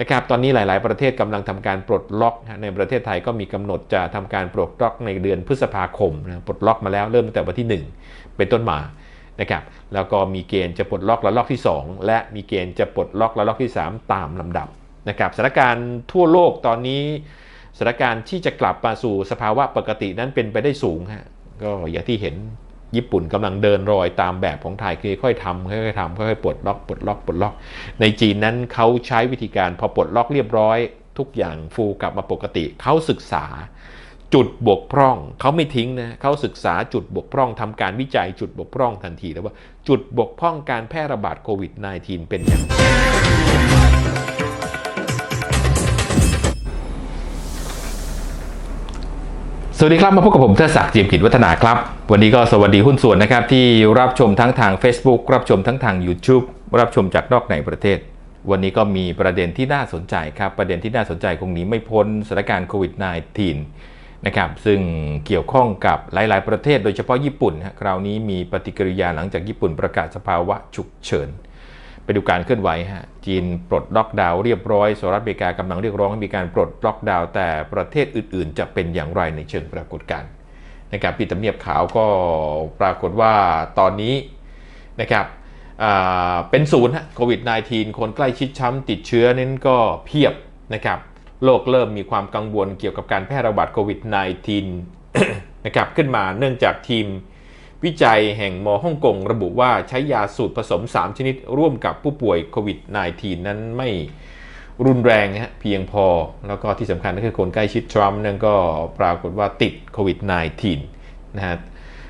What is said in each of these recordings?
นะครับตอนนี้หลาย ๆ ประเทศกำลังทำการปลดล็อก ในประเทศไทยก็มีกำหนดจะทำการปลดล็อกในเดือนพฤษภาคมนะปลดล็อกมาแล้วเริ่มตั้งแต่วันที่ 1 เป็นต้นมานะครับแล้วก็มีเกณฑ์จะปลดล็อกระลอกที่ 2 และมีเกณฑ์จะปลดล็อกระลอกที่ 3 ตามลำดับนะครับสถานการณ์ทั่วโลกตอนนี้สถานการณ์ที่จะกลับมาสู่สภาวะปกตินั้นเป็นไปได้สูงฮะก็อย่างที่เห็น ญี่ปุ่นกำลังเดินรอยตามแบบของไทยคือค่อยๆทำค่อยๆทำค่อยๆปลดล็อกปลดล็อกปลดล็อก ในจีนนั้นเขาใช้วิธีการพอปลดล็อกเรียบร้อย ทุกอย่างฟูกลับมาปกติเขาศึกษาจุดบกพร่องเขาไม่ทิ้งนะเขาศึกษาจุดบกพร่องทำการวิจัยจุดบกพร่องทันทีแล้วว่าจุดบกพร่องการแพร่ระบาดโควิด -19 เป็นอย่างไร สวัสดีครับมาพบกับผมเทศศักดิ์จียมกิจวัฒนาครับ วันนี้ก็สวัสดีหุ้นส่วนนะครับที่รับชมทั้งทาง Facebook รับชมทั้งทาง YouTube รับชมจากนอกในประเทศ วันนี้ก็มีประเด็นที่น่าสนใจครับ ประเด็นที่น่าสนใจคงหนีไม่พ้นสถานการณ์โควิด -19 นะครับซึ่งเกี่ยวข้องกับหลาย ๆ ประเทศ โดยเฉพาะญี่ปุ่นคราวนี้มีปฏิกิริยาหลังจากญี่ปุ่นประกาศสภาวะฉุกเฉิน ไปดูการเคลื่อนไหวฮะจีนปลดล็อกดาวน์เรียบร้อยสหรัฐอเมริกากำลังเรียกร้องให้มีการปลดล็อกดาวน์แต่ประเทศอื่น ๆ จะเป็นอย่างไรในเชิงปรากฏการณ์นะครับปีตำเนียบขาวก็ปรากฏว่าตอนนี้นะครับเป็นศูนย์ฮะโควิด -19 คนใกล้ชิดช้ำติดเชื้อนั้นก็เพียบนะครับโลกเริ่มมีความกังวลเกี่ยวกับการแพร่ระบาดโควิด -19 นะครับขึ้นมาเนื่องจากทีม วิจัยแห่งมฮ่องกงระบุว่าใช้ยาสูตรผสม 3 ชนิดร่วมกับผู้ป่วยโควิด -19 นั้นไม่รุนแรงฮะเพียงพอ แล้วก็ที่สำคัญก็คือคนใกล้ชิดทรัมป์นั่นก็ปรากฏว่าติดโควิด -19 นะฮะ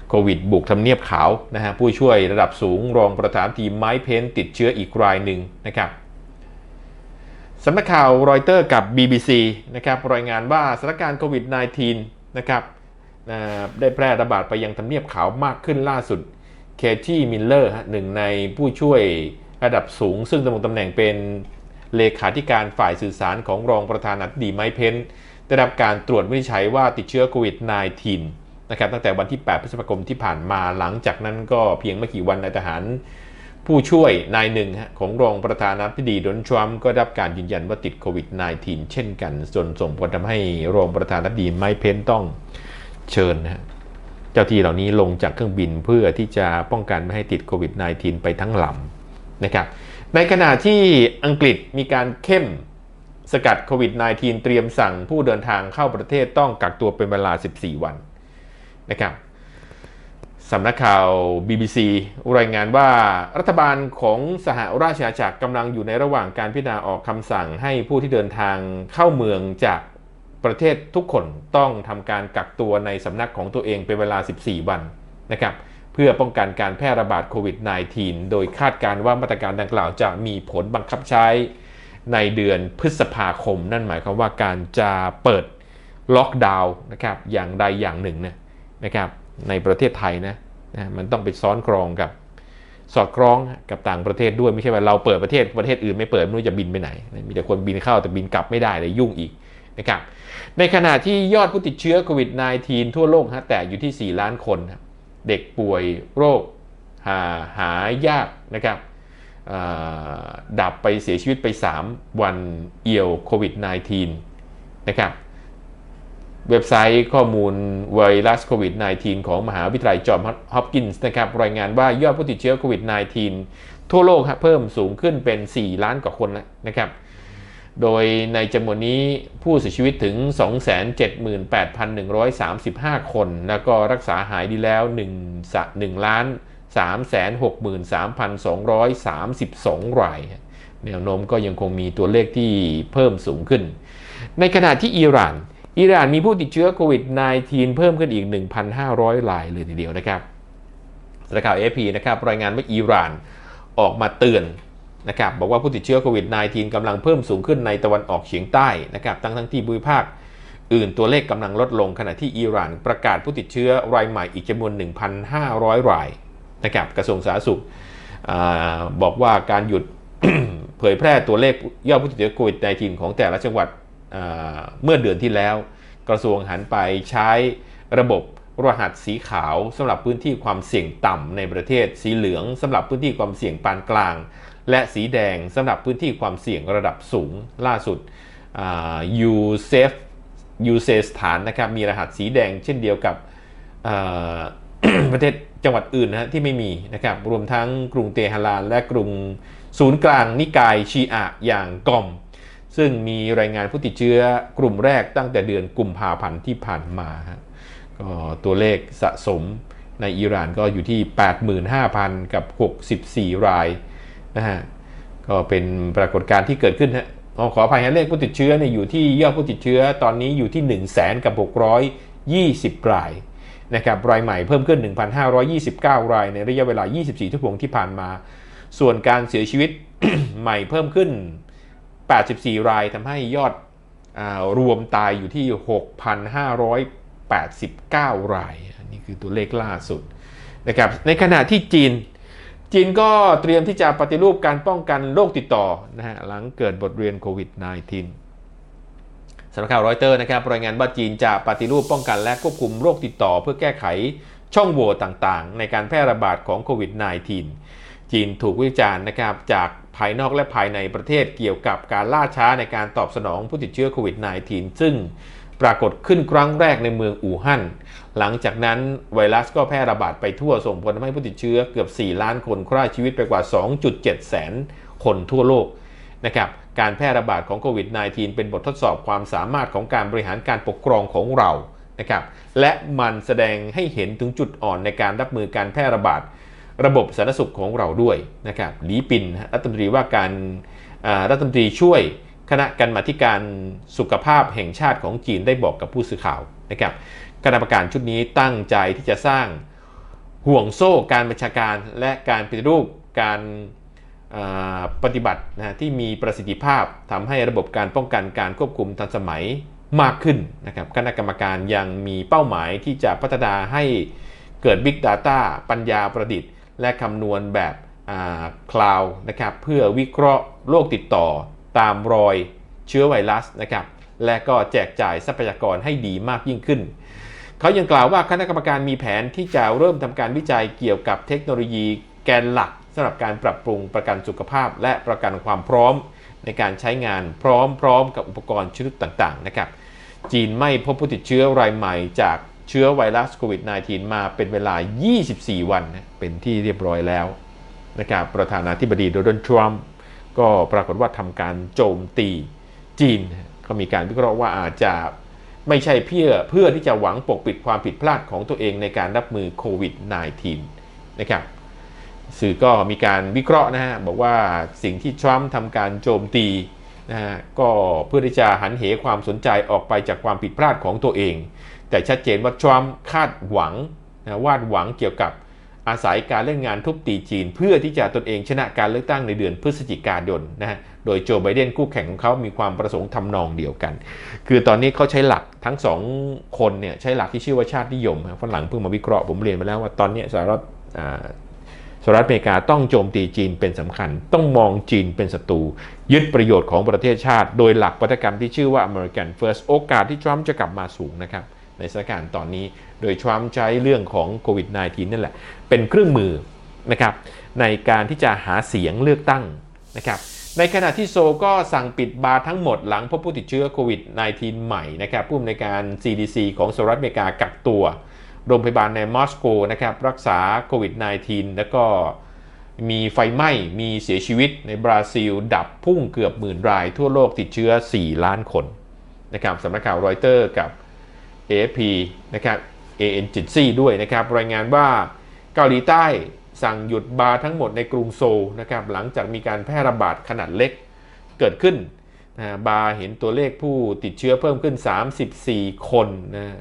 โควิดบุกทำเนียบขาวนะฮะผู้ช่วยระดับสูงรองประธานทีมไม้เพนติดเชื้ออีกรายหนึ่งนะครับสำนักข่าวรอยเตอร์กับ BBC นะครับรายงานว่าสถานการณ์โควิด -19 นะครับ ได้แพร่ระบาดไปยังทำเนียบขาวมากขึ้นล่าสุดเคที่มิลเลอร์หนึ่งในผู้ช่วยระดับสูง ซึ่งดำรงตำแหน่งเป็นเลขาธิการฝ่ายสื่อสารของรองประธานาธิบดีไมค์เพนได้รับการตรวจวินิจฉัยว่าติดเชื้อโควิด -19 นะครับตั้งแต่วันที่ 8 พฤษภาคมที่ผ่านมาหลังจากนั้นก็เพียงไม่กี่วันนายทหาร ผู้ช่วยนายหนึ่งของรองประธานาธิบดีโดนทรัมป์ก็ได้รับการยืนยันว่าติดโควิด -19 เช่นกันจนส่งผลทำให้รองประธานาธิบดีไมค์เพนต้อง เชิญนะฮะเจ้าที่เหล่านี้ลงจากเครื่องบินเพื่อที่จะป้องกันไม่ให้ติดโควิด -19 ไปทั้งลำนะครับ ในขณะที่อังกฤษมีการเข้มสกัดโควิด -19 เตรียมสั่งผู้เดินทางเข้าประเทศต้องกักตัวเป็นเวลา 14 วันนะครับสำนักข่าว BBC รายงานว่ารัฐบาลของสหราชอาณาจักรกำลังอยู่ในระหว่างการพิจารณาออกคำสั่งให้ผู้ที่เดินทางเข้าเมืองจาก ประเทศทุกคนต้องทำการกักตัวในสำนักของตัวเองเป็นเวลา 14 วันนะครับเพื่อป้องกันการแพร่ระบาดโควิด -19 โดยคาดการณ์ว่ามาตรการดังกล่าวจะมีผลบังคับใช้ในเดือนพฤษภาคม นั่นหมายความว่าการจะเปิดล็อกดาวน์นะครับอย่างใดอย่างหนึ่งนะนะครับในประเทศไทยนะนะมันต้องไปซ้อนครองกับสอดคล้องกับต่างประเทศด้วยไม่ใช่ว่าเราเปิดประเทศประเทศอื่นไม่เปิดไม่รู้จะบินไปไหน มีแต่คนบินเข้าแต่บินกลับไม่ได้เลยยุ่งอีกนะครับ ในขณะที่ยอดผู้ติดเชื้อโควิด -19 ทั่วโลกฮะแต่อยู่ที่ 4 ล้านคนครับเด็กป่วยโรคหาหายากนะครับดับไปเสียชีวิตไป 3 วันเอี่ยวโควิด -19 นะครับเว็บไซต์ข้อมูลไวรัสโควิด -19 ของมหาวิทยาลัยจอห์นฮอปกินส์นะครับรายงานว่ายอดผู้ติดเชื้อโควิด -19 ทั่วโลกฮะเพิ่มสูงขึ้นเป็น 4 ล้านกว่าคนแล้วนะครับ โดยในจำนวนนี้ผู้เสียชีวิตถึง 278,135 คน แล้วก็รักษาหายดีแล้ว 1 1ล้าน363,232 ราย แนวโน้มก็ยังคงมีตัวเลขที่เพิ่มสูงขึ้น ในขณะที่อิหร่าน อิหร่านมีผู้ติดเชื้อโควิด -19 เพิ่มขึ้นอีก 1,500 รายเลยทีเดียวนะครับสำนักข่าว AFP นะครับรายงานว่าอิหร่านออกมาเตือน นะครับบอกว่าผู้ติดเชื้อโควิด -19 กำลังเพิ่มสูงขึ้นในตะวันออกเฉียงใต้นะครับทั้งทั้งที่ภูมิภาคอื่นตัวเลขกำลังลดลงขณะที่อิหร่านประกาศผู้ติดเชื้อรายใหม่อีกจำนวน 1,500 รายนะครับกระทรวงสาธารณสุขอบอกว่าการหยุดเผยแพร่ตัวเลขยอดผู้ติดเชื้อโควิด -19 ของแต่ละจังหวัดเมื่อเดือนที่แล้ว กระทรวงหันไปใช้ระบบ รหัสสีขาวสำหรับพื้นที่ความเสี่ยงต่ำในประเทศ สีเหลืองสำหรับพื้นที่ความเสี่ยงปานกลาง และสีแดงสำหรับพื้นที่ความเสี่ยงระดับสูงล่าสุดยูเซฟยูเซสถานนะครับมีรหัสสีแดงเช่นเดียวกับประเทศจังหวัดอื่นนะที่ไม่มีนะครับรวมทั้งกรุงเตหะรานและกรุงศูนย์กลางนิกายชีอะอย่างกอม ซึ่งมีรายงานผู้ติดเชื้อกลุ่มแรกตั้งแต่เดือนกุมภาพันธ์ที่ผ่านมาฮะ ก็ตัวเลขสะสมในอิหร่านก็อยู่ที่ 85,000 กับ 64 รายนะฮะก็เป็นปรากฏการณ์ที่เกิดขึ้นฮะขออภัยฮะเลขผู้ติดเชื้อเนี่ยอยู่ที่ยอดผู้ติดเชื้อตอนนี้อยู่ที่ 1 0 0 0 0แสนกับ 620 รายนะครับรายใหม่เพิ่มขึ้น 1,529 รายในระยะเวลา 24 ชั่วโมงที่ผ่านมา ส่วนการเสียชีวิตใหม่เพิ่มขึ้น 84 รายทำให้ยอดอรวมตายอยู่ที่ 89 รายอันนี้คือตัวเลขล่าสุดนะครับในขณะที่จีน จีนก็เตรียมที่จะปฏิรูปการป้องกันโรคติดต่อนะฮะหลังเกิดบทเรียนโควิด -19 สำนักข่าวรอยเตอร์นะครับรายงานว่าจีนจะปฏิรูปป้องกันและควบคุมโรคติดต่อ เพื่อแก้ไขช่องโหว่ต่างๆ ในการแพร่ระบาดของโควิด -19 จีนถูกวิจารณ์นะครับจากภายนอกและภายในประเทศเกี่ยวกับการล่าช้าในการตอบสนองผู้ติดเชื้อโควิด -19 ซึ่ง ปรากฏขึ้นครั้งแรกในเมืองอู่ฮั่น หลังจากนั้นไวรัสก็แพร่ระบาดไปทั่วส่งผลทำให้ผู้ติดเชื้อเกือบ 4 ล้านคนฆ่าชีวิตไปกว่า 2.7 แสนคนทั่วโลกนะครับการแพร่ระบาดของโควิด -19 เป็นบททดสอบความสามารถของการบริหารการปกครองของเรานะครับและมันแสดงให้เห็นถึงจุดอ่อนในการรับมือการแพร่ระบาด ระบบสาธารณสุขของเราด้วยนะครับหลีปินรัฐมนตรีว่าการรัฐมนตรีช่วย คณะกรรมาธิการสุขภาพแห่งชาติของจีนได้บอกกับผู้สื่อข่าวนะครับคณะกรรมการชุดนี้ตั้งใจที่จะสร้างห่วงโซ่การบัญชาการและการปฏิรูปการปฏิบัตินะที่มีประสิทธิภาพทำให้ระบบการป้องกันการควบคุมทันสมัยมากขึ้นนะครับคณะกรรมการยังมีเป้าหมายที่จะพัฒนาให้เกิด Big Data ปัญญาประดิษฐ์ และคำนวณแบบคลาวด์นะครับเพื่อวิเคราะห์โรคติดต่อ ตามรอยเชื้อไวรัสนะครับและก็แจกจ่ายทรัพยากรให้ดีมากยิ่งขึ้น เขายังกล่าวว่าคณะกรรมการมีแผนที่จะเริ่มทำการวิจัยเกี่ยวกับเทคโนโลยีแกนหลักสำหรับการปรับปรุงประกันสุขภาพ และประกันความพร้อมในการใช้งานพร้อมๆ กับอุปกรณ์ชนิดต่างๆนะครับจีนไม่พบผู้ติดเชื้อรายใหม่จากเชื้อไวรัสโควิด -19 มาเป็นเวลา 24 วัน เป็นที่เรียบร้อยแล้วนะครับประธานาธิบดีโดนัลด์ทรัมป์ ก็ปรากฏว่าทำการโจมตีจีนเขามีการวิเคราะห์ว่าอาจจะไม่ใช่เพื่อเพื่อที่จะหวังปกปิดความผิดพลาดของตัวเองในการรับมือโควิด -19 นะครับสื่อก็มีการวิเคราะห์นะฮะบอกว่าสิ่งที่ทรัมป์ทำการโจมตีนะฮะก็เพื่อที่จะหันเหความสนใจออกไปจากความผิดพลาดของตัวเอง แต่ชัดเจนว่าทรัมป์คาดหวังนะวาดหวังเกี่ยวกับ อาศัยการเล่นงานทุบตีจีน เพื่อที่จะตนเองชนะการเลือกตั้งในเดือนพฤศจิกายนนะฮะ โดยโจไบเดนคู่แข่งของเขามีความประสงค์ทำนองเดียวกัน คือตอนนี้เขาใช้หลักทั้งสองคนเนี่ยใช้หลักที่ชื่อว่าชาตินิยมฮะฝรั่งเพิ่งมาวิเคราะห์ผมเรียนไปแล้วว่าตอนนี้สหรัฐอ่าสหรัฐอเมริกาต้องโจมตีจีนเป็นสำคัญ ต้องมองจีนเป็นศัตรูยึดประโยชน์ของประเทศชาติ โดยหลักปฏิกรรมที่ชื่อว่า American First โอกาสที่ทรัมป์จะกลับมาสูงนะครับ ในสถานการณ์ตอนนี้ โดยทรัมป์ใช้เรื่องของโควิด -19 นั่นแหละ เป็นเครื่องมือนะครับในการที่จะหาเสียงเลือกตั้งนะครับในขณะที่โซก็สั่งปิดบาร์ทั้งหมดหลังพบผู้ติดเชื้อโควิด -19 ใหม่นะครับผู้อำนวยการ CDC ของสหรัฐอเมริกากักตัว โรงพยาบาลในมอสโกนะครับรักษาโควิด -19 แล้วก็มีไฟไหม้ มีเสียชีวิตในบราซิล ดับพุ่งเกือบหมื่นราย ทั่วโลกติดเชื้อ 4 ล้านคนนะครับสำนักข่าวรอยเตอร์กับ AFP นะครับ AN จิตซี่ด้วยนะครับ รายงานว่าเกาหลีใต้สั่งหยุดบาร์ทั้งหมดในกรุงโซลนะครับหลังจากมีการแพร่ระบาดขนาดเล็กเกิดขึ้นนะบาร์เห็นตัวเลขผู้ติดเชื้อเพิ่มขึ้น 34 คนนะ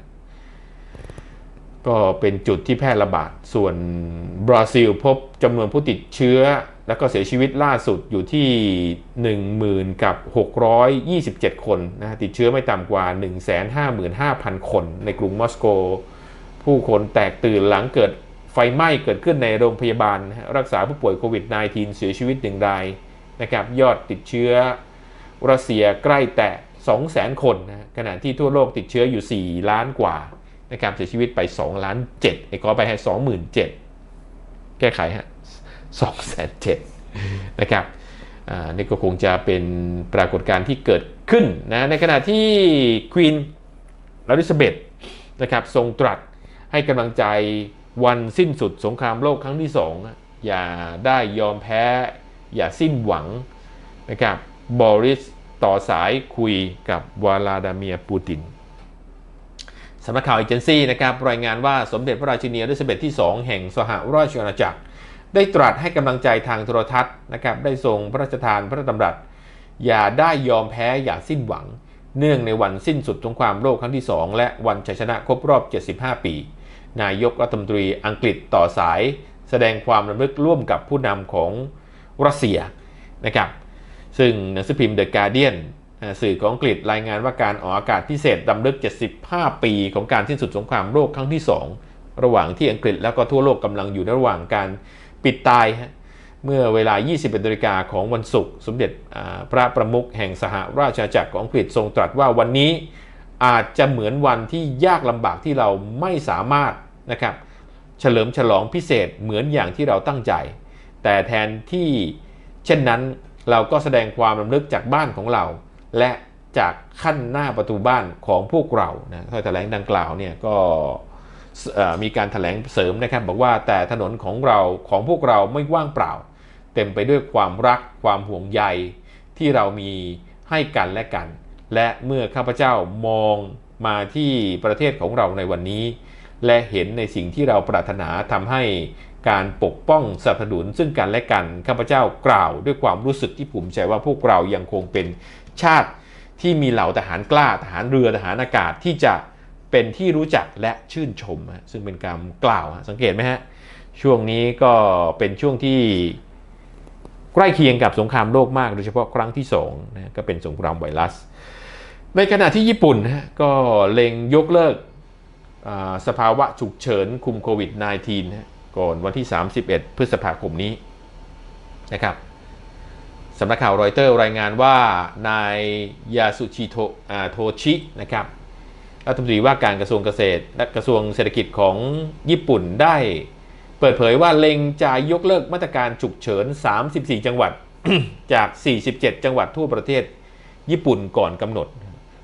ก็เป็นจุดที่แพร่ระบาด ส่วนบราซิลพบจำนวนผู้ติดเชื้อ แล้วก็เสียชีวิตล่าสุดอยู่ที่ 10,000กับ627 คนนะติดเชื้อไม่ต่ำกว่า 155,000 คน ในกรุงมอสโก ผู้คนแตกตื่นหลังเกิดไฟไหม้เกิดขึ้นในโรงพยาบาล รักษาผู้ป่วยโควิด -19 เสียชีวิตหนึ่งรายนะครับยอดติดเชื้อรัสเซียใกล้แตะ 200,000 คนนะขณะที่ทั่วโลกติดเชื้ออยู่ 4 ล้านกว่านะครับเสียชีวิตไป 2 ล้าน7ไอ้ขอไปให้ 27,000 แก้ไขฮะ 2 7 0 0 0นะครับอ่านี่ก็คงจะเป็นปรากฏการณ์ที่เกิดขึ้นนะในขณะที่ควีนอลิซาเบธนะครับทรงตรัสให้กำลังใจวันสิ้นสุดสงครามโลกครั้งที่สองอย่าได้ยอมแพ้ อย่าสิ้นหวังนะครับบอริสต่อสายคุยกับวลาดาเมียปูตินสำนักข่าวเอเจนซี่นะครับรายงานว่าสมเด็จพระราชินีอลิซาเบธที่ 2 แห่งสหราชอาณาจักร ได้ตรัสให้กำลังใจทางโทรทัศน์นะครับได้ทรงพระราชทานพระราชดำรัส อย่าได้ยอมแพ้อย่าสิ้นหวัง เนื่องในวันสิ้นสุดสงครามโลกครั้งที่ 2 และวันชัยชนะครบรอบ 75 ปี นายกรัฐมนตรีอังกฤษต่อสาย แสดงความรำลึกร่วมกับผู้นำของรัสเซียนะครับซึ่งหนังสือพิมพ์ The Guardian อ่าสื่อของอังกฤษรายงานว่าการออกอากาศพิเศษดำลึก 75 ปีของการสิ้นสุดสงครามโลกครั้งที่ 2 ระหว่างที่อังกฤษแล้วก็ทั่วโลกกำลังอยู่ในระหว่างการ ปิดตายฮะเมื่อเวลา 21นาฬิกาของวันศุกร์สมเด็จพระประมุขแห่งสหราชอาณาจักรของอังกฤษทรงตรัสว่าวันนี้อาจจะเหมือนวันที่ยากลำบากที่เราไม่สามารถนะครับเฉลิมฉลองพิเศษเหมือนอย่างที่เราตั้งใจ แต่แทนที่เช่นนั้นเราก็แสดงความรำลึกจากบ้านของเรา และจากขั้นหน้าประตูบ้านของพวกเรานะถ้อยแถลงดังกล่าวเนี่ยก็ มีการแถลงเสริมนะครับ บอกว่าแต่ถนนของเราของพวกเราไม่ว่างเปล่า เต็มไปด้วยความรักความห่วงใยที่เรามีให้กันและกัน และเมื่อข้าพเจ้ามองมาที่ประเทศของเราในวันนี้ และเห็นในสิ่งที่เราปรารถนาทำให้การปกป้องสนับสนุนซึ่งกันและกันข้าพเจ้ากล่าวด้วยความรู้สึกที่ภูมิใจว่าพวกเรายังคงเป็นชาติที่มีเหล่าทหารกล้าทหารเรือทหารอากาศที่จะ เป็นที่รู้จักและชื่นชม ซึ่งเป็นการกล่าวสังเกตไหมฮะ ช่วงนี้ก็เป็นช่วงที่ใกล้เคียงกับสงครามโลกมาก โดยเฉพาะครั้งที่2นะก็เป็นสงครามไวรัส ในขณะที่ญี่ปุ่นนะก็เล็งยกเลิกสภาวะฉุกเฉินคุมโควิด -19 นะก่อนวันที่ 31 พฤษภาคมนี้นะครับสำนักข่าวรอยเตอร์รายงานว่านายยาสุชิโทโทชินะครับ รัฐมนตรีว่าการกระทรวงเกษตรและกระทรวงเศรษฐกิจของญี่ปุ่นได้ เปิดเผยว่าเล็งจะยกเลิกมาตรการฉุกเฉิน 34 จังหวัดจาก 47 จังหวัดทั่วประเทศญี่ปุ่นก่อนกำหนด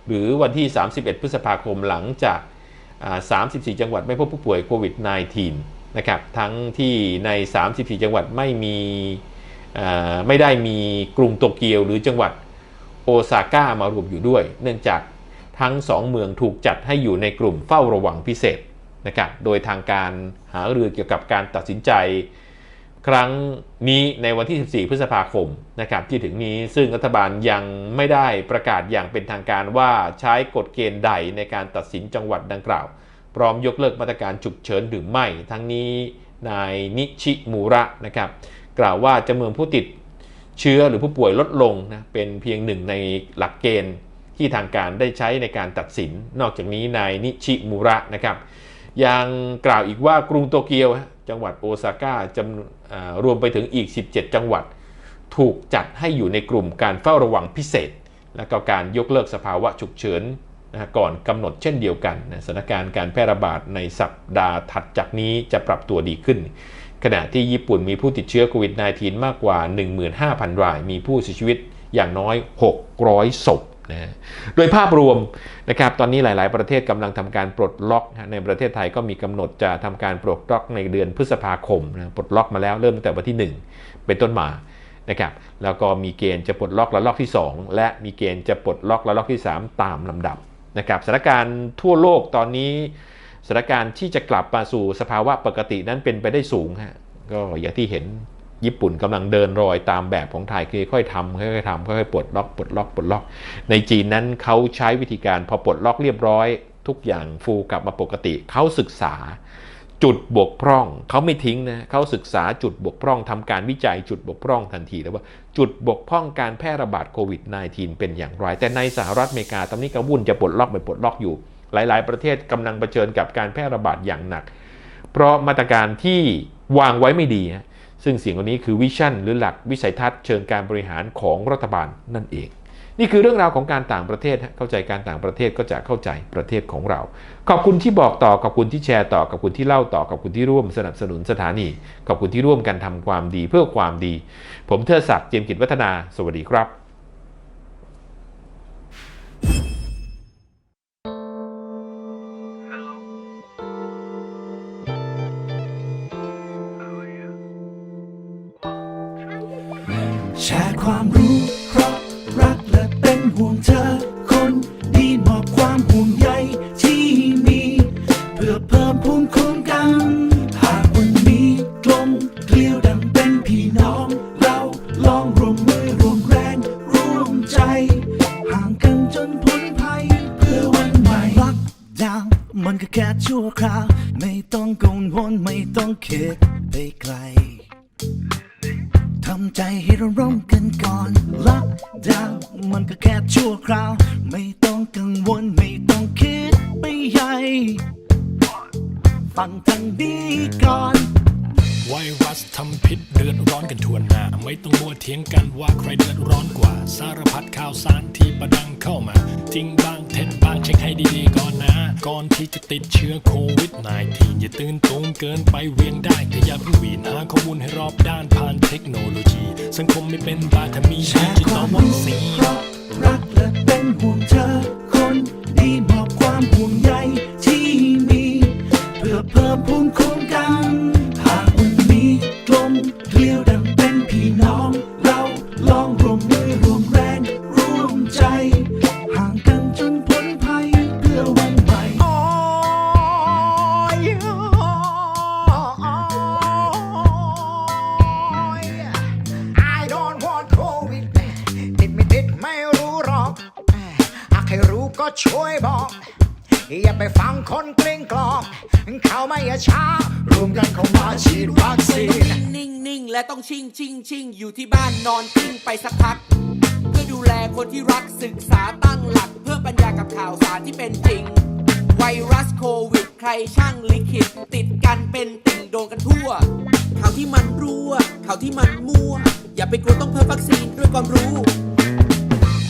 หรือวันที่ 31 พฤษภาคมหลังจากา34 จังหวัดไม่พบผู้ป่วยโควิด -19 นะครับทั้งที่ใน 34 จังหวัดไม่มีไม่ได้มีกรุงโตเกียวหรือจังหวัดโอซาก้ามารวมอยู่ด้วย เนื่องจาก ทั้งสองเมืองถูกจัดให้อยู่ในกลุ่มเฝ้าระวังพิเศษนะครับโดยทางการหารือเกี่ยวกับการตัดสินใจ ครั้งนี้ในวันที่ 14 พฤษภาคมนะครับที่ถึงนี้ซึ่งรัฐบาลยังไม่ได้ประกาศอย่างเป็นทางการว่าใช้กฎเกณฑ์ใดในการตัดสินจังหวัดดังกล่าว พร้อมยกเลิกมาตรการฉุกเฉินหรือไม่ ทั้งนี้นายนิชิมูระนะครับกล่าวว่าจำนวนผู้ติดเชื้อหรือผู้ป่วยลดลงนะเป็นเพียงหนึ่งในหลักเกณฑ์ ที่ทางการได้ใช้ในการตัดสิน นอกจากนี้นายนิชิมูระนะครับยังกล่าวอีกว่ากรุงโตเกียว จังหวัดโอซาก้าจำรวมไปถึงอีก 17 จังหวัด ถูกจัดให้อยู่ในกลุ่มการเฝ้าระวังพิเศษ และก็การยกเลิกสภาวะฉุกเฉินนะก่อนกำหนดเช่นเดียวกันนะสถานการณ์การแพร่ระบาดในสัปดาห์ถัดจากนี้จะปรับตัวดีขึ้น ขณะที่ญี่ปุ่นมีผู้ติดเชื้อโควิด -19 มากกว่า 15,000 ราย มีผู้เสียชีวิตอย่างน้อย 600 ศพ นะโดยภาพรวมนะครับตอนนี้หลาย ๆ ประเทศกำลังทำการปลดล็อกนะในประเทศไทยก็มีกำหนดจะทำการปลดล็อกในเดือนพฤษภาคมนะปลดล็อกมาแล้วเริ่มตั้งแต่วันที่ 1 เป็นต้นมานะครับแล้วก็มีเกณฑ์จะปลดล็อกระลอกที่ 2 และมีเกณฑ์จะปลดล็อกระลอกที่ 3 ตามลำดับนะครับสถานการณ์ทั่วโลกตอนนี้สถานการณ์ที่จะกลับมาสู่สภาวะปกตินั้นเป็นไปได้สูงฮะก็อย่างที่เห็น ญี่ปุ่นกำลังเดินรอยตามแบบของไทยคือค่อยทำค่อยๆทำค่อยๆปลดล็อกปลดล็อกปลดล็อก ในจีนนั้นเขาใช้วิธีการพอปลดล็อกเรียบร้อย ทุกอย่างฟูกลับมาปกติเขาศึกษาจุดบกพร่องเขาไม่ทิ้งนะเขาศึกษาจุดบกพร่องทำการวิจัยจุดบกพร่องทันทีแล้วว่าจุดบกพร่องการแพร่ระบาดโควิด -19 เป็นอย่างไร แต่ในสหรัฐอเมริกาตอนนี้ก็วุ่นจะปลดล็อกไปปลดล็อกอยู่ หลาย ๆ ประเทศกำลังเผชิญกับการแพร่ระบาดอย่างหนัก เพราะมาตรการที่วางไว้ไม่ดีฮะ ซึ่งสิ่งเหล่านี้คือวิชั่นหรือหลักวิสัยทัศน์เชิงการบริหารของรัฐบาลนั่นเอง นี่คือเรื่องราวของการต่างประเทศ เข้าใจการต่างประเทศก็จะเข้าใจประเทศของเรา ขอบคุณที่บอกต่อ ขอบคุณที่แชร์ต่อ ขอบคุณที่เล่าต่อ ขอบคุณที่ร่วมสนับสนุนสถานี ขอบคุณที่ร่วมกันทำความดีเพื่อความดี ผมเทิดศักดิ์เจียมกิจวัฒนา สวัสดีครับ ความรู้เพราะรักและเป็นห่วงเธอ ฟังทางดีก่อน ไวรัสทำพิษเดือดร้อนกันทั่วหน้า ไม่ต้องมัวเถียงกันว่าใครเดือดร้อนกว่า สารพัดข่าวสารที่ประดังเข้ามา จริงบ้างเท็จบ้างเช็คให้ดีๆก่อนนะ ก่อนที่จะติดเชื้อโควิด -19 อย่าตื่นตูมเกินไปเวียงได้แต่อย่าเพิ่งหวีนหาข้อมูลให้รอบด้านผ่านเทคโนโลยี สังคมไม่เป็นบาถ้ามีแชดิร์จิคตอวาลมวัครู้ซีนเพราะรักและเป็นห่วงเธอ คนดีมอบความห่วงใยที่มี เพิ่มภูมิคุ้มกัน นอนกิ้งไปสักพัก เพื่อดูแลคนที่รักศึกษาตั้งหลัก เพื่อปัญญากับข่าวสารที่เป็นจริง ไวรัสโควิด ใครช่างลิขิต ติดกันเป็นติ่งโดนกันทั่ว ข่าวที่มันรั่วข่าวที่มันมั่ว อย่าไปกลัวต้องเพิ่มวัคซีนด้วยความรู้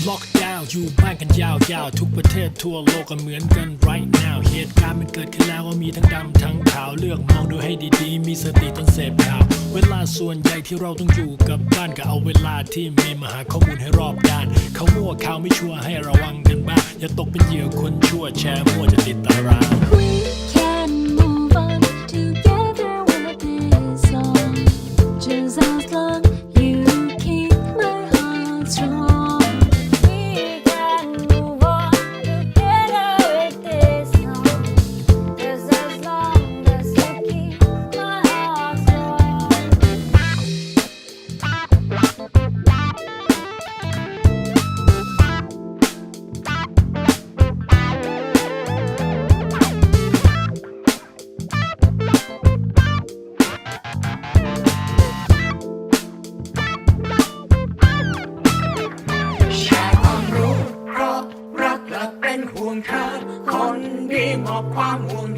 ล็อกดาวน์อยู่บ้านกันยาวๆ ทุกประเทศทั่วโลกก็เหมือนกัน right now เหตุการณ์มันเกิดขึ้นแล้วว่ามีทั้งดำทั้งขาวเลือกมองดูให้ดีๆ มีสติต้นเสพข่าว เวลาส่วนใหญ่ที่เราต้องอยู่กับบ้านก็เอาเวลาที่มีมาหาข้อมูลให้รอบด้านเขามั่วข่าวไม่ชัวร์ให้ระวังกันบ้างอย่าตกเป็นเหยื่อคนชั่วแชร์มั่วจะติดตาราง We can move on รู้เพ